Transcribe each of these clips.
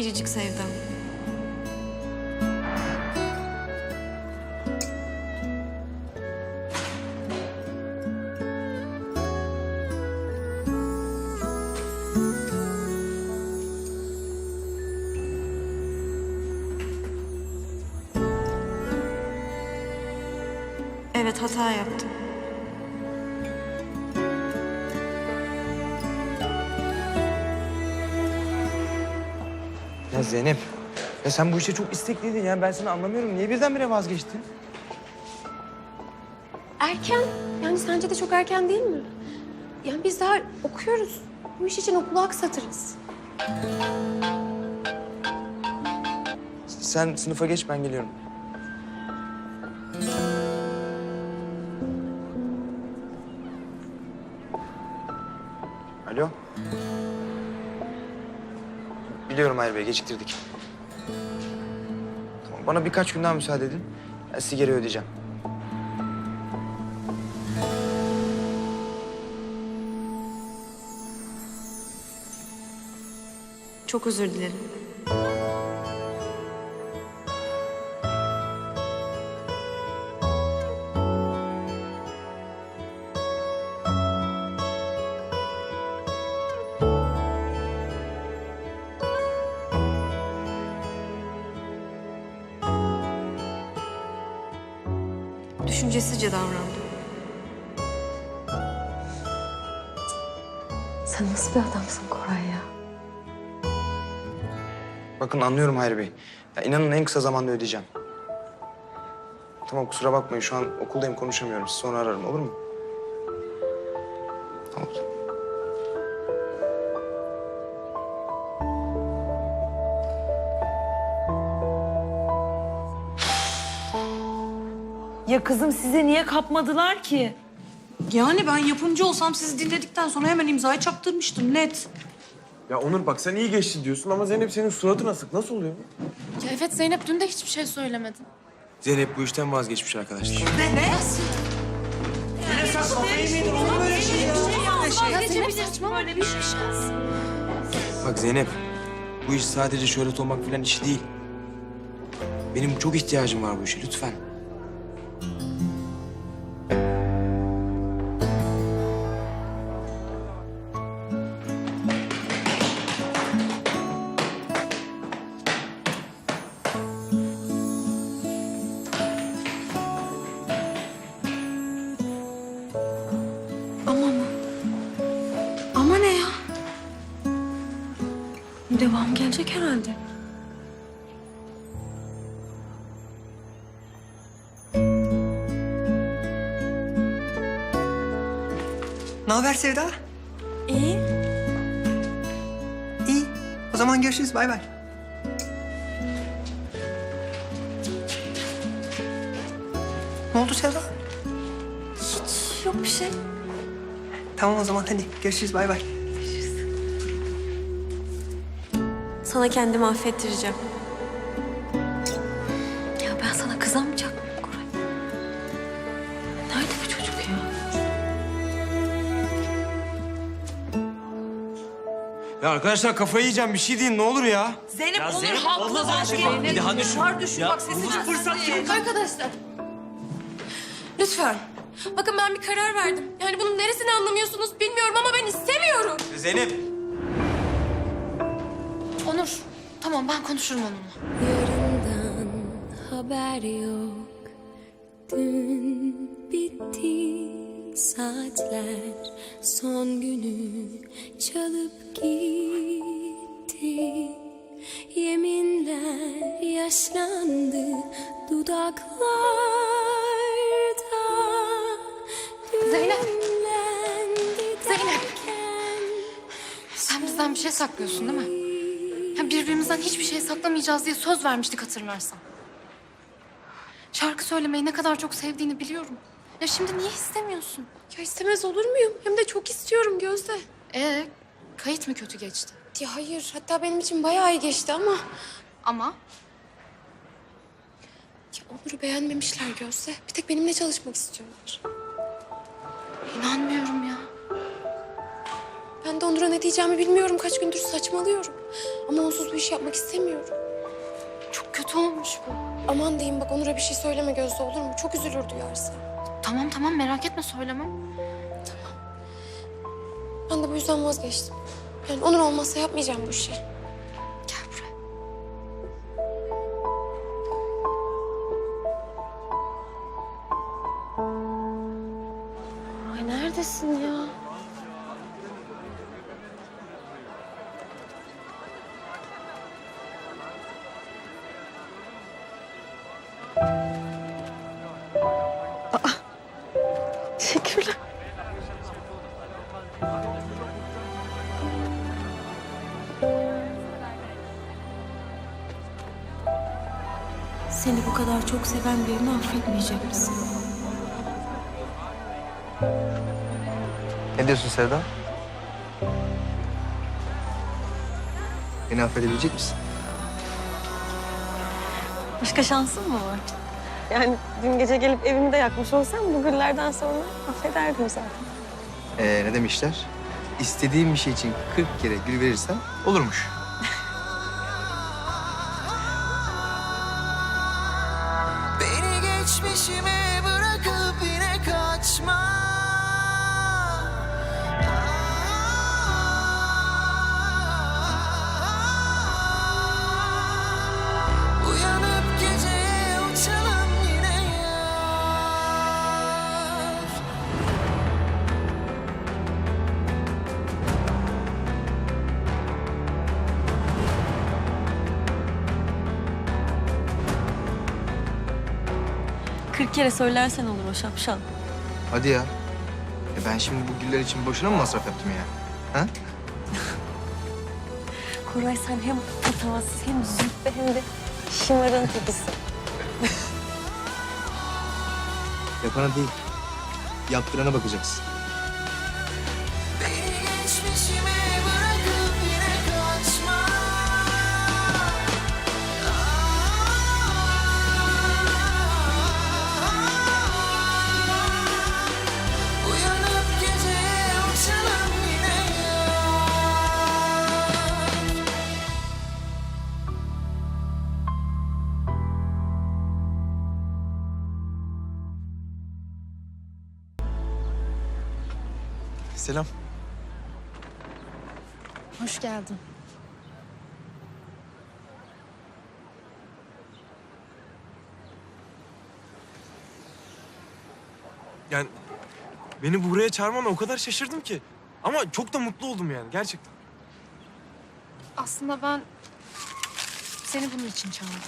Biricik sevdam. Evet hata yaptım. Zeynep, ya sen bu işe çok istekliydin ya. Ben seni anlamıyorum. Niye birdenbire vazgeçtin? Erken. Yani sence de çok erken değil mi? Yani biz daha okuyoruz. Bu iş için okulu aksatırız. Sen sınıfa geç, ben geliyorum. Hayır Bey, geciktirdik. Tamam, bana birkaç gün daha müsaade edin. Ben sizi geri ödeyeceğim. Çok özür dilerim. Düşüncesizce davrandım. Sen nasıl bir adamsın Koray ya? Bakın anlıyorum Hayri Bey. Ya inanın en kısa zamanda ödeyeceğim. Tamam kusura bakmayın şu an okuldayım konuşamıyorum. Sizi sonra ararım olur mu? Ya kızım size niye kapmadılar ki? Yani ben yapımcı olsam sizi dinledikten sonra hemen imzayı çaktırmıştım net. Ya Onur bak sen iyi geçti diyorsun ama Zeynep senin suratın asık. Nasıl oluyor bu? Ya evet Zeynep dün de hiçbir şey söylemedin. Zeynep bu işten vazgeçmiş arkadaşlar. Ya Zeynep saçmalama. Böyle bir şey. Bak Zeynep bu iş sadece şöhret olmak falan işi değil. Benim çok ihtiyacım var bu işe lütfen. Ne ya? Devam gelecek herhalde. Haber Sevda? İyi. İyi. O zaman görüşürüz. Bay bay. Ne oldu Sevda? Yok bir şey. Tamam o zaman hadi görüşürüz. Bay bay. Sana kendimi affettireceğim. Ya arkadaşlar kafayı yiyeceğim bir şey deyin ne olur ya. Zeynep olur haklı bence. Bir daha düşün. Var düşün bak sesini fırsat yok. Arkadaşlar. Lütfen. Bakın ben bir karar verdim. Yani bunun neresini anlamıyorsunuz bilmiyorum ama ben istemiyorum. Zeynep. Onur. Tamam ben konuşurum onunla. Yarından haber yok Dün bitti saatler Son günü çalıp gitti dudaklarda Zeynep. Zeynep. Sen bizden bir şey saklıyorsun değil mi? Ya birbirimizden hiçbir şey saklamayacağız diye söz vermiştik hatırlarsan. Şarkı söylemeyi ne kadar çok sevdiğini biliyorum. Ya şimdi niye istemiyorsun? Ya istemez olur muyum? Hem de çok istiyorum Gözde. Ee, kayıt mı kötü geçti? Ya hayır. Hatta benim için bayağı iyi geçti ama... Ama Ya Onur'u beğenmemişler Gözde. Bir tek benimle çalışmak istiyorlar. inanmıyorum ya. Ben de Onur'a ne diyeceğimi bilmiyorum. Kaç gündür saçmalıyorum. Ama onsuz bu işi yapmak istemiyorum. Çok kötü olmuş bu. Aman diyeyim bak Onur'a bir şey söyleme Gözde olur mu? Çok üzülür duyarsa. Tamam tamam merak etme söylemem. Ben de bu yüzden vazgeçtim. Yani Onur olmazsa yapmayacağım bu işi. Teşekkürler. Seni bu kadar çok seven birini affetmeyecek misin? Ne diyorsun Sevda? Beni affedebilecek misin? Başka şansın mı var? Yani dün gece gelip evimi de yakmış olsam bu güllerden sonra affederdim zaten. Ee, ne demişler? İstediğim bir şey için 40 kere gül verirsen olurmuş. Beni geçmişime Kırk kere söylersen olur o şapşal. Hadi ya. E ben şimdi bu güller için boşuna mı masraf yaptım ya? Ha? Koray sen hem patavatsız hem züppe hem de şımarın tekisin. Yapana değil, yaptırana bakacaksın. Hoş geldin. Yani beni buraya çağırmana o kadar şaşırdım ki. Ama çok da mutlu oldum yani gerçekten. Aslında ben seni bunun için çağırdım.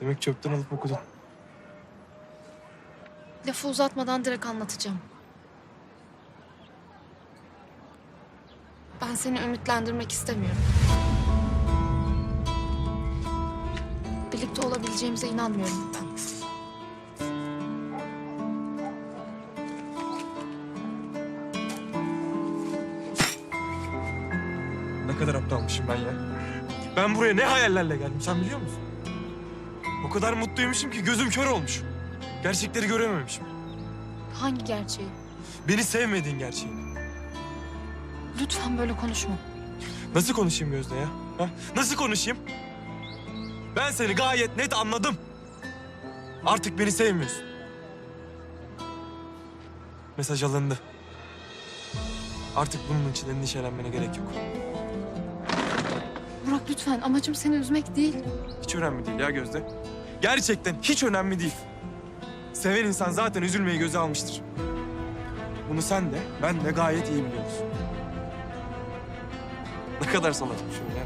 Demek çöpten alıp okudun. Lafı uzatmadan direkt anlatacağım. Ben seni ümitlendirmek istemiyorum. Birlikte olabileceğimize inanmıyorum ben. Ne kadar aptalmışım ben ya. Ben buraya ne hayallerle geldim sen biliyor musun? O kadar mutluymuşum ki gözüm kör olmuş. Gerçekleri görememişim. Hangi gerçeği? Beni sevmediğin gerçeği. Lütfen böyle konuşma. Nasıl konuşayım Gözde ya? Ha? Nasıl konuşayım? Ben seni gayet net anladım. Artık beni sevmiyorsun. Mesaj alındı. Artık bunun için endişelenmene gerek yok. Burak lütfen amacım seni üzmek değil. Hiç önemli değil ya Gözde. Gerçekten hiç önemli değil. Seven insan zaten üzülmeyi göze almıştır. Bunu sen de ben de gayet iyi biliyoruz. Ne kadar salakmışım ya.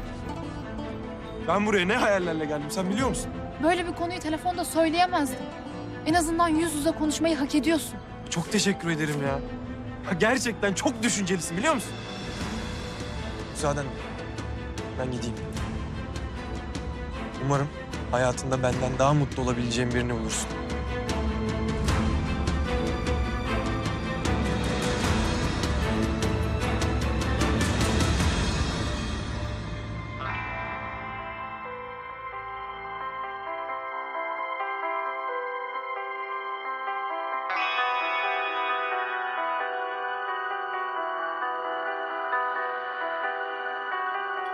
Ben buraya ne hayallerle geldim sen biliyor musun? Böyle bir konuyu telefonda söyleyemezdim. En azından yüz yüze konuşmayı hak ediyorsun. Çok teşekkür ederim ya. Ha, Gerçekten çok düşüncelisin biliyor musun? Müsaadenle. Ben gideyim. Umarım hayatında benden daha mutlu olabileceğim birini bulursun.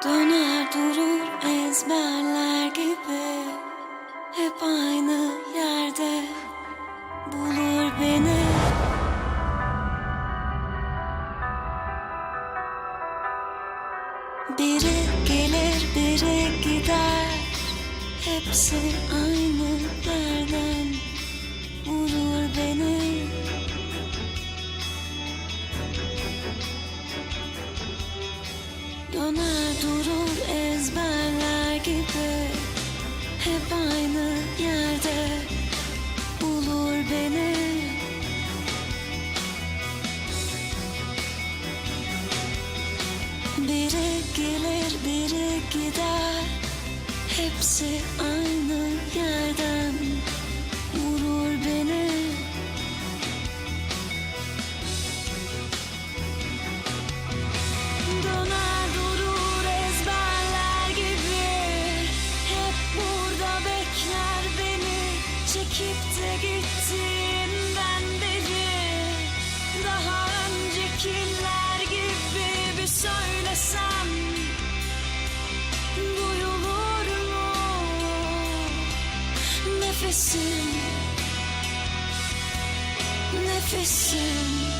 Döner durur ezberler gibi. Hep aynı yerde bulur beni. Biri gelir biri gider. Hepsi aynı yerden vurur beni Biri gelir biri gider. Hepsi aynı yerden. Vurur beni Nefesim Nefesim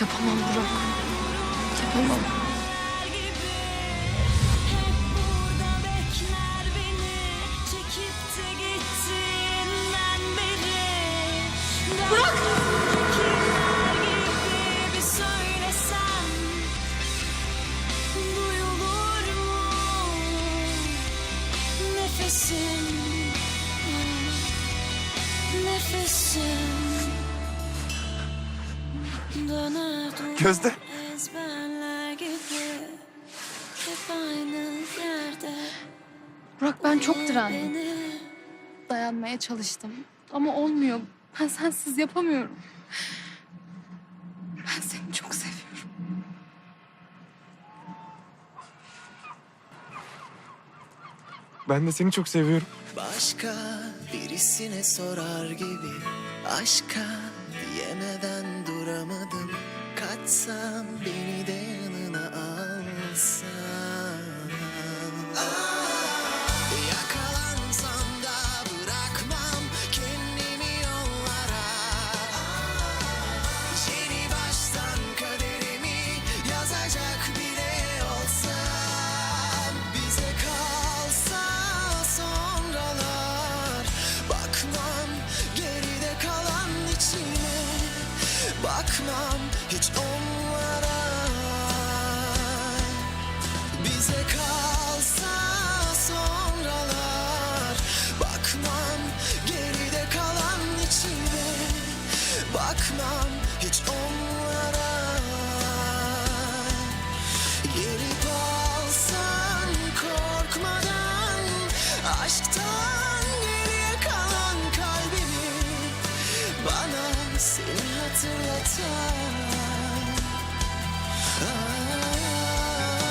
Yapamam Burak. Yapamam. Nefesim Nefesim Döner Gözde. ezberler gibi Hep aynı yerde Burak ben çok direndim. beni Dayanmaya çalıştım. Ama olmuyor. Ben sensiz yapamıyorum. Ben de seni çok seviyorum. Başka birisine sorar gibi Aşka diyemeden duramadım Kaçsam beni de Bakmam hiç onlara. Bize kalsa sonralar Bakmam sun